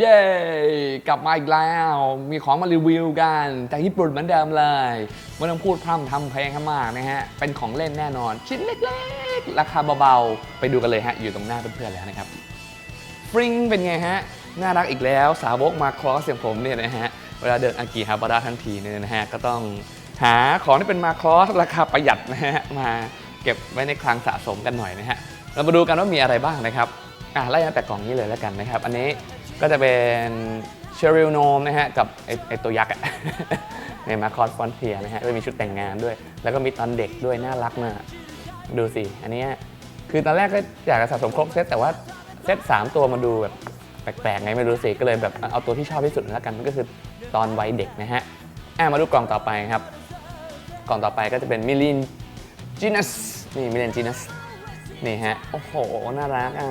เย้ กลับมาอีกแล้ว มีของมารีวิวกันจากญี่ปุ่นเหมือนเดิมเลยไม่ต้องพูดพร่ำทำเพลงให้มากนะฮะ เป็นของเล่นแน่นอน ชิ้นเล็กๆ ราคาเบาๆ ไปดูกันเลยฮะ อยู่ตรงหน้าเพื่อนๆแล้วนะครับฟริงเป็นไงฮะ น่ารักอีกแล้วสาวกมาคลอสอย่างผมเนี่ยนะฮะ เวลาเดินอากิฮาบาระทั้งทีเนี่ยนะฮะ ก็ต้องหาของที่เป็นมาคลอสราคาประหยัดนะฮะ มาเก็บไว้ในคลังสะสมกันหน่อยนะฮะ เรามาดูกันว่ามีอะไรบ้างนะครับ อะไล่ตั้งแต่กล่องนี้เลยแล้วกันนะครับ อันนี้ ก็จะเป็นเชอริลโนมนะฮะกับไอไอตัวยักษ์อะ ในมาคอสฟอนเทียนะฮะก็มีชุดแต่งงานด้วย แล้วก็มีตอนเด็กด้วยน่ารักมากดูสิ อันเนี้ยคือตอนแรกก็อยากจะสะสมครบเซตแต่ว่าเซต3 ตัวมาดูแบบแปลกๆไงไม่รู้สิก็เลยแบบเอาตัวที่ชอบที่สุดแล้วกันก็คือตอนวัยเด็กนะฮะอะมาดูกล่องต่อไปครับ กล่องต่อไปก็จะเป็นมิลินจีนัสนี่มิลินจีนัสนี่ฮะโอ้โหน่ารักอะ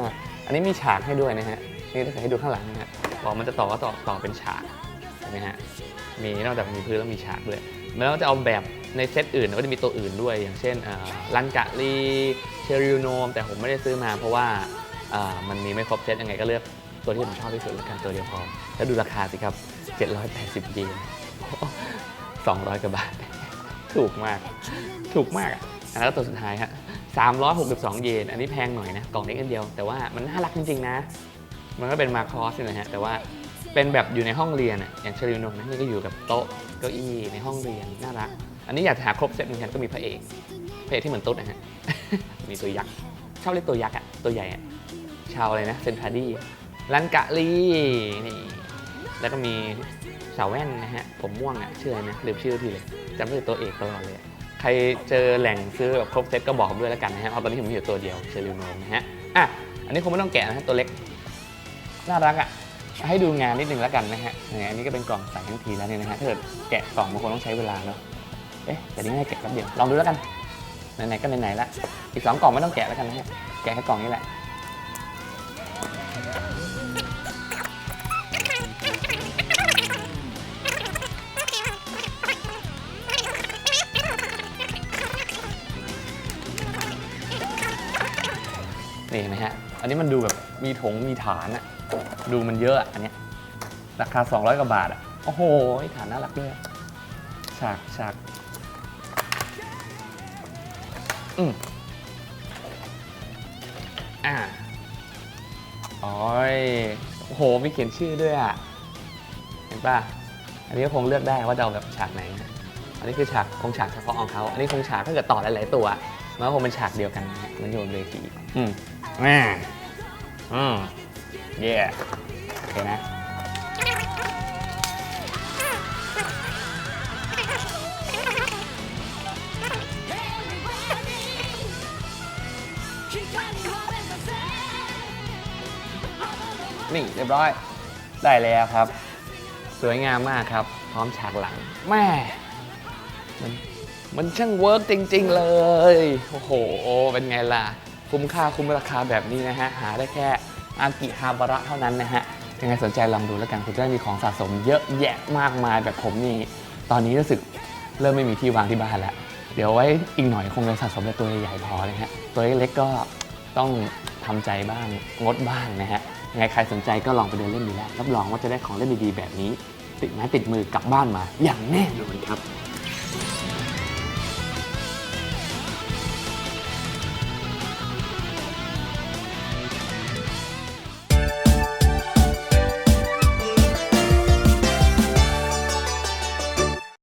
อันนี้มีฉากให้ด้วยนะฮะ นี่ถ้าเกิดให้ดูข้างหลังนะฮะบอกมันจะต่อก็ต่อต่อเป็นฉากเห็นไหมฮะมีนอกจากมีพื้นแล้วมีฉากด้วยแล้วจะเอาแบบในเซตอื่นก็จะมีตัวอื่นด้วย อย่างเช่นลันกะลีเชริโนม แต่ผมไม่ได้ซื้อมาเพราะว่ามันมีไม่ครบเซตยังไงก็เลือกตัวที่ผมชอบที่สุดแล้วกันตัวเดียวพอ แล้วดูราคาสิครับ 780 เยน 200 กว่าบาท ถูกมาก ถูกมากอะแล้วตัวสุดท้ายฮะ362 เยน อันนี้แพงหน่อยนะ กล่องเล็กอันเดียว แต่ว่ามันน่ารักจริงๆนะ มันก็เป็นมาคอสนะฮะ แต่ว่าเป็นแบบอยู่ในห้องเรียนอะอย่างเชลิวนมนะนี่ก็อยู่กับโต๊ะเก้าอี้ในห้องเรียนน่ารัก อันนี้อยากหาครบเซตเหมือนกันก็มีพระเอกพระเอกที่เหมือนตุ๊ดนะฮะ มีตัวยักษ์ชอบเรียกตัวยักษ์อะตัวใหญ่อะชาวอะไรนะเซนทาดี้ลันกะลีนี่แล้วก็มีสาวแว่นนะฮะ ผมม่วงอะชื่ออะไรนะลืมชื่อทีเลยจำไม่ได้ตัวเอกตลอดเลย ใครเจอแหล่งซื้อแบบครบเซตก็บอกผมด้วยแล้วกันนะฮะเพราะตอนนี้ผมมีอยู่ตัวเดียวเชลิวโนมนะฮะอะอันนี้คงไม่ต้องแกะนะฮะตัวเล็ก น่ารักอะให้ดูงานนิดนึงแล้วกันนะฮะนี่อันนี้ก็เป็นกล่องใส่ทั้งทีแล้วเนี่ยนะฮะถ้าเกิดแกะกล่องบางคนต้องใช้เวลาเนาะเอ๊ะแต่นี่ง่ายแกะแป๊บเดียวลองดูแล้วกันไหนๆก็ไหนๆละอีกสองกล่องไม่ต้องแกะแล้วกันนะฮะแกะแค่กล่องนี้แหละนี่เห็นไหมฮะ อันนี้มันดูแบบมีถงมีฐานอะ ดูมันเยอะอะอันเนี้ยราคา 200 กว่าบาทอะโอ้โหฐานน่ารักด้วยฉากฉากอืมอ่าโอ้ยโอ้โหมีเขียนชื่อด้วยอะเห็นป่ะ อันนี้ก็คงเลือกได้ว่าจะเอาแบบฉากไหนนะอันนี้คือฉากคงฉากเฉพาะของเขา อันนี้คงฉากถ้าเกิดต่อหลายๆตัว มันก็คงเป็นฉากเดียวกันนะฮะมันโยนเวทีอืมอ่าอืม เย่โอเคนะนี่เรียบร้อย ได้แล้วครับ สวยงามมากครับ พร้อมฉากหลังแม่มันมันช่างเวิร์กจริง ๆ เลย โอ้โห เป็นไงล่ะ คุ้มค่าคุ้มราคาแบบนี้นะฮะ หาได้แค่ อากิฮาบาระเท่านั้นนะฮะยังไงสนใจลองดูแล้วกันคุณจะได้มีของสะสมเยอะแยะมากมายแบบผมนี่ ตอนนี้รู้สึกเริ่มไม่มีที่วางที่บ้านแล้ว เดี๋ยวไว้อีกหน่อยคงจะสะสมแต่ตัวใหญ่ๆพอนะฮะตัวเล็กๆก็ต้องทำใจบ้างงดบ้างนะฮะยังไงใครสนใจก็ลองไปเดินเล่นดูแล้วรับรองว่าจะได้ของเล่นดีๆแบบนี้ ติดไม้ติดมือกลับบ้านมาอย่างแน่นอนครับ